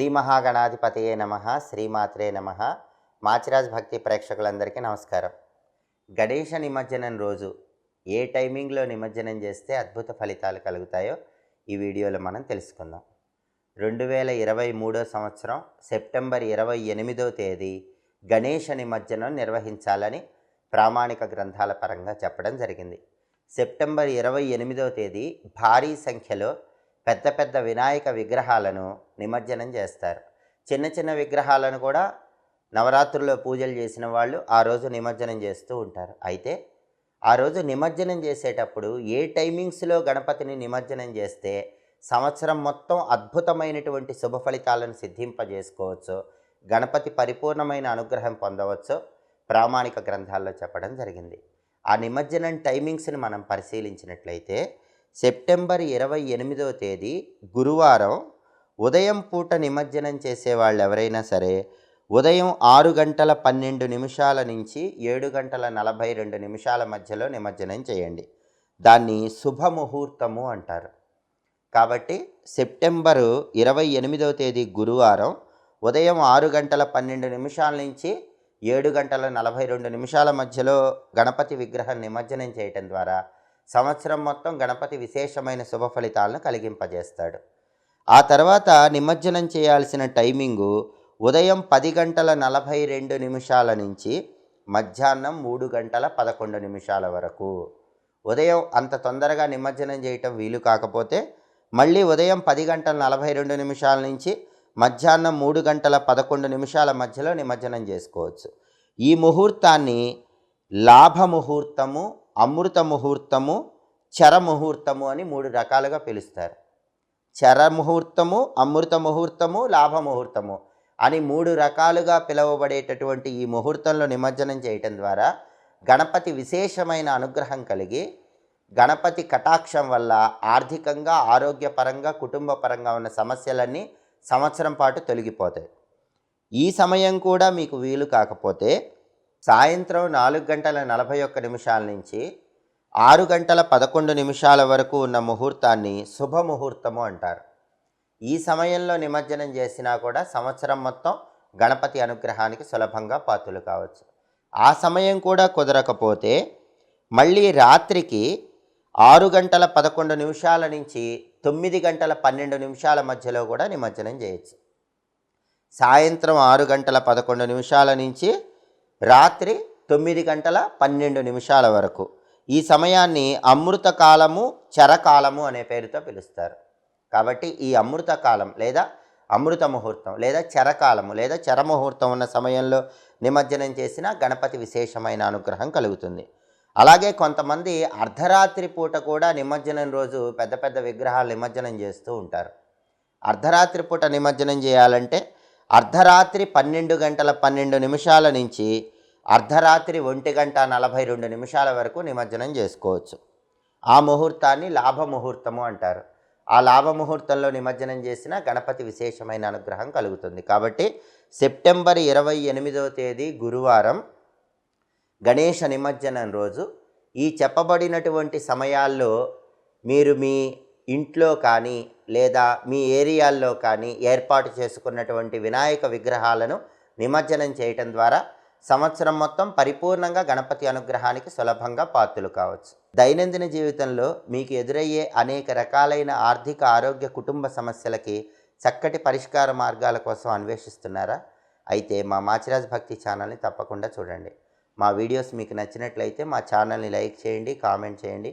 శ్రీ మహాగణాధిపతయే నమ శ్రీమాత్రే నమ. మాచిరాజ్ భక్తి ప్రేక్షకులందరికీ నమస్కారం. గణేష నిమజ్జనం రోజు ఏ టైమింగ్లో నిమజ్జనం చేస్తే అద్భుత ఫలితాలు కలుగుతాయో ఈ వీడియోలో మనం తెలుసుకుందాం. రెండు వేల ఇరవై మూడో సంవత్సరం సెప్టెంబర్ ఇరవై ఎనిమిదో తేదీ గణేష నిమజ్జనం నిర్వహించాలని ప్రామాణిక గ్రంథాల పరంగా చెప్పడం జరిగింది. సెప్టెంబర్ ఇరవై ఎనిమిదో తేదీ భారీ సంఖ్యలో పెద్ద పెద్ద వినాయక విగ్రహాలను నిమజ్జనం చేస్తారు. చిన్న చిన్న విగ్రహాలను కూడా నవరాత్రుల్లో పూజలు చేసిన వాళ్ళు ఆ రోజు నిమజ్జనం చేస్తూ ఉంటారు. అయితే ఆ రోజు నిమజ్జనం చేసేటప్పుడు ఏ టైమింగ్స్లో గణపతిని నిమజ్జనం చేస్తే సంవత్సరం మొత్తం అద్భుతమైనటువంటి శుభ ఫలితాలను సిద్ధింపజేసుకోవచ్చు గణపతి పరిపూర్ణమైన అనుగ్రహం పొందవచ్చు ప్రామాణిక గ్రంథాల్లో చెప్పడం జరిగింది. ఆ నిమజ్జనం టైమింగ్స్ని మనం పరిశీలించినట్లయితే సెప్టెంబర్ ఇరవై ఎనిమిదవ తేదీ గురువారం ఉదయం పూట నిమజ్జనం చేసే వాళ్ళు ఎవరైనా సరే ఉదయం ఆరు గంటల పన్నెండు నిమిషాల నుంచి ఏడు గంటల నలభై రెండు నిమిషాల మధ్యలో నిమజ్జనం చేయండి. దాన్ని శుభముహూర్తము అంటారు. కాబట్టి సెప్టెంబరు ఇరవై ఎనిమిదవ తేదీ గురువారం ఉదయం ఆరు గంటల పన్నెండు నిమిషాల నుంచి ఏడు గంటల నలభై రెండు నిమిషాల మధ్యలో గణపతి విగ్రహం నిమజ్జనం చేయటం ద్వారా సంవత్సరం మొత్తం గణపతి విశేషమైన శుభ ఫలితాలను కలిగింపజేస్తాడు. ఆ తర్వాత నిమజ్జనం చేయాల్సిన టైమింగు ఉదయం పది గంటల నలభై రెండు నిమిషాల నుంచి మధ్యాహ్నం మూడు గంటల పదకొండు నిమిషాల వరకు. ఉదయం అంత తొందరగా నిమజ్జనం చేయటం వీలు కాకపోతే మళ్ళీ ఉదయం పది గంటల నలభై రెండు నిమిషాల నుంచి మధ్యాహ్నం మూడు గంటల పదకొండు నిమిషాల మధ్యలో నిమజ్జనం చేసుకోవచ్చు. ఈ ముహూర్తాన్ని లాభ ముహూర్తము అమృత ముహూర్తము చర ముహూర్తము అని మూడు రకాలుగా పిలుస్తారు. చర ముహూర్తము అమృత ముహూర్తము లాభ ముహూర్తము అని మూడు రకాలుగా పిలువబడేటటువంటి ఈ ముహూర్తంలో నిమజ్జనం చేయటం ద్వారా గణపతి విశేషమైన అనుగ్రహం కలిగి గణపతి కటాక్షం వల్ల ఆర్థికంగా ఆరోగ్యపరంగా కుటుంబపరంగా ఉన్న సమస్యలన్నీ సంవత్సరం పాటు తొలగిపోతాయి. ఈ సమయం కూడా మీకు వీలు కాకపోతే సాయంత్రం నాలుగు గంటల నలభై ఒక్క నిమిషాల నుంచి ఆరు గంటల పదకొండు నిమిషాల వరకు ఉన్న ముహూర్తాన్ని శుభముహూర్తము అంటారు. ఈ సమయంలో నిమజ్జనం చేసినా కూడా సంవత్సరం మొత్తం గణపతి అనుగ్రహానికి సులభంగా పాత్రలు కావచ్చు. ఆ సమయం కూడా కుదరకపోతే మళ్ళీ రాత్రికి ఆరు గంటల పదకొండు నిమిషాల నుంచి తొమ్మిది గంటల పన్నెండు నిమిషాల మధ్యలో కూడా నిమజ్జనం చేయొచ్చు. సాయంత్రం ఆరు గంటల పదకొండు నిమిషాల నుంచి రాత్రి తొమ్మిది గంటల పన్నెండు నిమిషాల వరకు. ఈ సమయాన్ని అమృతకాలము చరకాలము అనే పేరుతో పిలుస్తారు. కాబట్టి ఈ అమృతకాలం లేదా అమృత ముహూర్తం లేదా చరకాలము లేదా చరముహూర్తం ఉన్న సమయంలో నిమజ్జనం చేసిన గణపతి విశేషమైన అనుగ్రహం కలుగుతుంది. అలాగే కొంతమంది అర్ధరాత్రి పూట కూడా నిమజ్జనం రోజు పెద్ద పెద్ద విగ్రహాలు నిమజ్జనం చేస్తూ ఉంటారు. అర్ధరాత్రి పూట నిమజ్జనం చేయాలంటే అర్ధరాత్రి పన్నెండు గంటల పన్నెండు నిమిషాల నుంచి అర్ధరాత్రి ఒంటి గంట నలభై రెండు నిమిషాల వరకు నిమజ్జనం చేసుకోవచ్చు. ఆ ముహూర్తాన్ని లాభ ముహూర్తము అంటారు. ఆ లాభముహూర్తంలో నిమజ్జనం చేసిన గణపతి విశేషమైన అనుగ్రహం కలుగుతుంది. కాబట్టి సెప్టెంబర్ ఇరవై ఎనిమిదవ తేదీ గురువారం గణేష నిమజ్జనం రోజు. ఈ చెప్పబడినటువంటి సమయాల్లో మీరు మీ ఇంట్లో కానీ లేదా మీ ఏరియాల్లో కానీ ఏర్పాటు చేసుకున్నటువంటి వినాయక విగ్రహాలను నిమజ్జనం చేయటం ద్వారా సంవత్సరం మొత్తం పరిపూర్ణంగా గణపతి అనుగ్రహానికి సులభంగా పాత్రలు కావచ్చు. దైనందిన జీవితంలో మీకు ఎదురయ్యే అనేక రకాలైన ఆర్థిక ఆరోగ్య కుటుంబ సమస్యలకి చక్కటి పరిష్కార మార్గాల కోసం అన్వేషిస్తున్నారా? అయితే మా మాచిరాజ్ భక్తి ఛానల్ని తప్పకుండా చూడండి. మా వీడియోస్ మీకు నచ్చినట్లయితే మా ఛానల్ని లైక్ చేయండి కామెంట్ చేయండి.